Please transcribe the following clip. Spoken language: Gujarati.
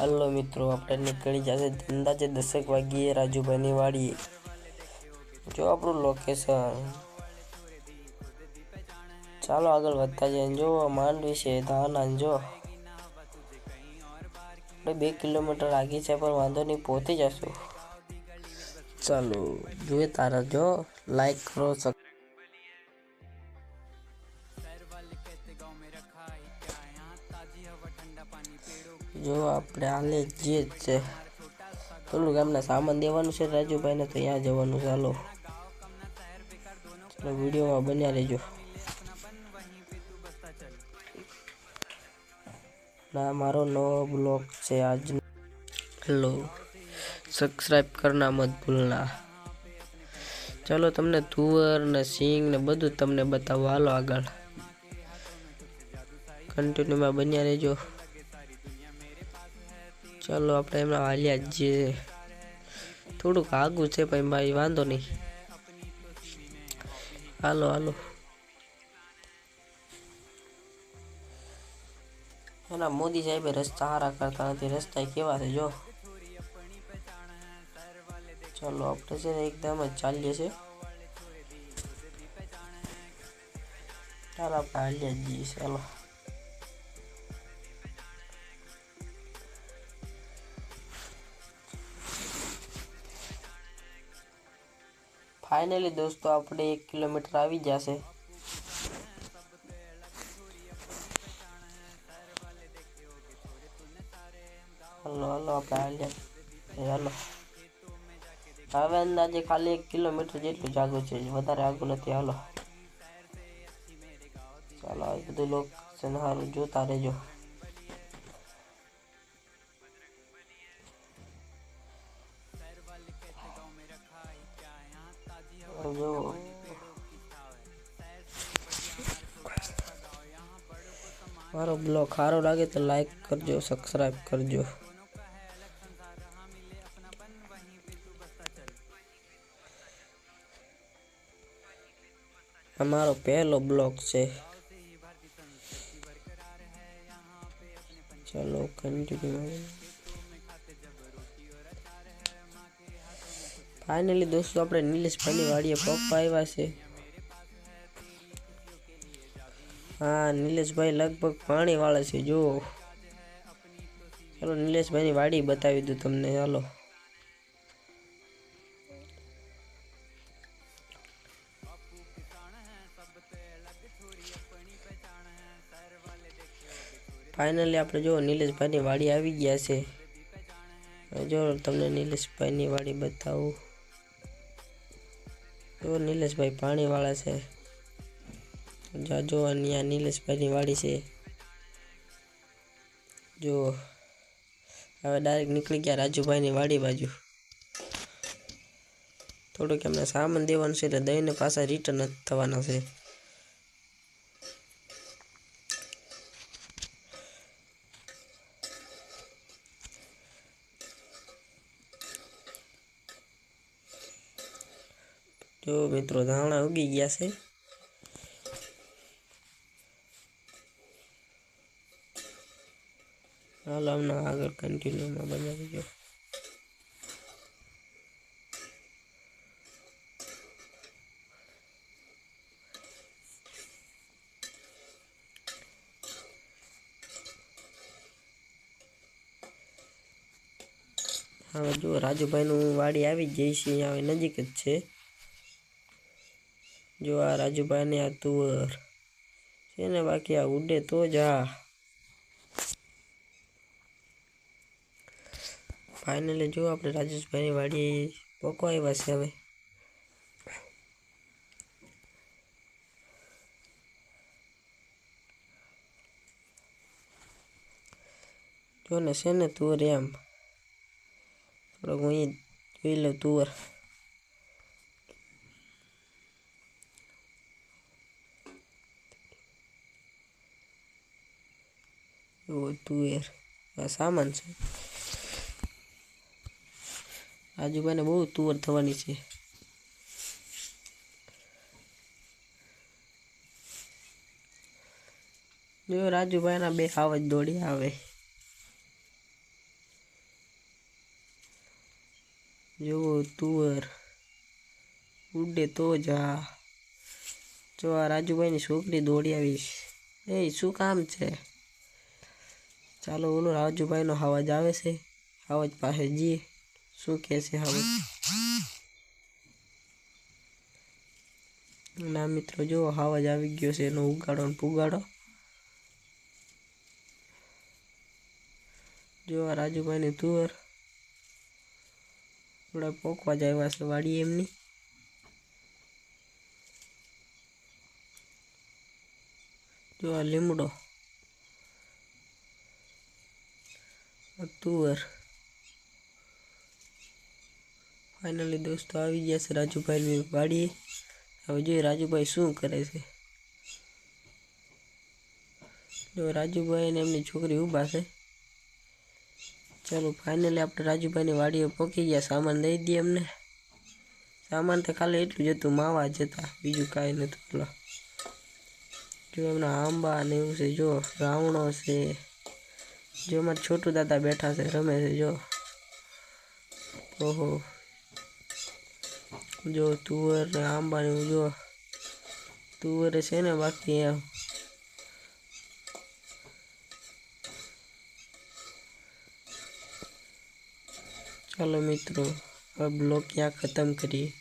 હલો મિત્રો આપણે નીકળી જશે અંદાજે દસેક વાગ્યે રાજુભાઈની વાડીએ. જો આપણું લોકેશન ચાલો આગળ વધતા જઈએ. જો માંડવી છે ધાના જો. આપણે બે કિલોમીટર આગી છે પણ વાંધો નહીં પહોંચી જશું. ચાલો. જોઈએ તારા જો લાઈક કરો જો આપણે હાલે જે છે. પેલું ગામના સામાન દેવાનું છે રાજુભાઈને, તો ત્યાં જવાનું ચાલો ચાલો, વિડીયોમાં બન્યા રહેજો. ના, મારો નવો બ્લોગ છે આજનો. હેલો. સબસ્ક્રાઈબ કરના મત ભૂલના. ચાલો, તમને તુવર ને સિંગ ને બધું તમને બતાવો. હાલો આગળ. કન્ટિન્યુમાં બન્યા રહેજો. ચાલો, આપણે એમના હાલ્યા જઈએ. થોડુંક આગું છે પણ ભાઈ વાંધો નહીં. હાલો હાલો. એના મોદી સાહેબે રસ્તા સારા કરતા નથી. રસ્તા કેવા છે, જો. ચાલો, આપણે છે ને એકદમ જ ચાલીએ છે ચાલો, આપણે હાલ્યા જઈએ ચાલો ફાઇનલી દોસ્તો આપણે એક કિલોમીટર આવી જશે. હલો હલો, આપણે હાલ્યા. હાલો. હવે અંદાજે ખાલી એક કિલોમીટર જેટલું જાગું છે વધારે આગું નથી, હાલો. ચાલો, આ બધું લોકેશન જોતા રહેજો. જો મારો બ્લોગ સારો લાગે તો લાઈક કરજો સબસ્ક્રાઈબ કરજો અમારો પહેલો બ્લોગ છે ચલો કન્ટિન્યુ ફાઇનલી દોસ્તો, આપણે નિલેશભાઈની વાડીએ પપ્પા આવ્યા છે. હા નિલેશભાઈ લગભગ પાણી વાળે છે જો ચાલો નિલેશભાઈની વાડી બતાવી દઉં તમને ચાલો ફાઇનલી આપણે જો નિલેશભાઈની વાડી આવી ગયા છે. જો, તમને નિલેશભાઈની વાડી બતાવું. જો નિલેશભાઈ પાણીવાળા છે. જાજો અને આ નિલેશભાઈની વાડી છે. જો, હવે ડાયરેક્ટ નીકળી ગયા રાજુભાઈની વાડી બાજુ. થોડુંક એમને સામાન દેવાનું છે એટલે દહીંને પાછા રિટર્ન જ થવાના છે. જો મિત્રો ધાણા ઉગી ગયા છે. હાલ હમણાં આગળ કન્ટિન્યુમાં બનાવી જો. હવે જો રાજુભાઈનું વાડી આવી જઈશ જઈ છે હવે નજીક જ છે. જો આ રાજુભાઈને આ તુવર. છે ને બાકી આ ઉડે તો જ આ. ફાઇનલી જો આપણે રાજેશભાઈની વાડી પોકવા આવ્યા છે હવે. જો ને છે ને તુવર એમ. થોડોક હું જોઈ લઉં તુવર. એવો તુવેર આ સામાન છે. આજુબાને બહુ તુવર થવાની છે. જો રાજુભાઈના બે હાવ જ દોડી આવે. જુઓ તુવર ઉડે તો જા. જો આ રાજુભાઈની છોકરી દોડી આવીશ એ શું કામ છે? ચાલો ઓલો રાજુભાઈનો અવાજ આવે છે. અવાજ પાસે જઈએ. શું કહે છે હવે? ના મિત્રો જો અવાજ આવી ગયો છે. એનો ઉગાડો ને પુગાડો. જો આ રાજુભાઈની તુવર. થોડા પોકવા જ આવ્યા છે વાડી એમની. જો આ લીમડો. તુવર ફાઇનલી દોસ્તો આવી ગયા છે રાજુભાઈની વાડીએ. હવે જોઈએ રાજુભાઈ શું કરે છે. જો રાજુભાઈ ને એમની છોકરી ઊભા છે. ચાલો ફાઇનલી આપણે રાજુભાઈની વાડીએ પહોંચી ગયા, સામાન દઈ દઈએ એમને. સામાન તો ખાલી એટલું જ હતું, માવા જ હતા, બીજું કાંઈ નહોતું. જો એમના આંબા ને એવું છે, જો રાવણો છે જો મારા છોટું દાદા બેઠા છે, રમે છે, જો. ઓહો. જો તુવર ને આંબાને જો. તુવર છે ને બાકી એમ. ચાલો મિત્રો, હવે બ્લોગ ક્યાં ખતમ કરીએ?